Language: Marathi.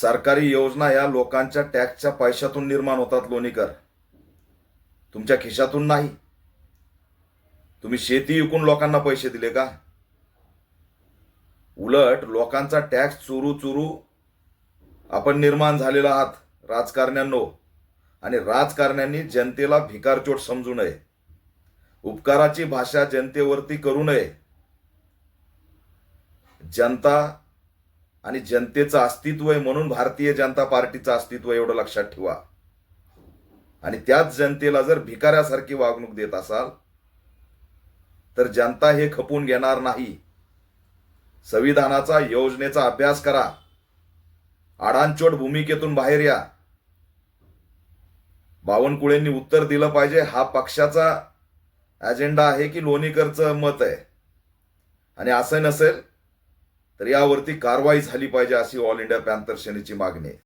सरकारी योजना या लोकांच्या टॅक्सच्या पैशातून निर्माण होतात लोणीकर. तुमच्या खिशातून नाही. तुम्ही शेती विकून लोकांना पैसे दिले का? उलट लोकांचा टॅक्स चुरू चुरू आपण निर्माण झालेला आहात राजकारण्यांनो. आणि राजकारण्यांनी जनतेला भिकारचोट समजू नये. उपकाराची भाषा जनतेवरती करू नये. जनता आणि जनतेचं अस्तित्व आहे म्हणून भारतीय जनता पार्टीचं अस्तित्व एवढं लक्षात ठेवा. आणि त्याच जनतेला जर भिकाऱ्यासारखी वागणूक देत असाल तर जनता हे खपून घेणार नाही. संविधानाचा योजनेचा अभ्यास करा. आडांचोट भूमिकेतून बाहेर या. बावनकुळेंनी उत्तर दिलं पाहिजे हा पक्षाचा अजेंडा आहे की लोणीकरचं मत आहे. आणि असं नसेल तर यावरती कारवाई झाली पाहिजे अशी ऑल इंडिया पॅन्थर सेनेची मागणी आहे.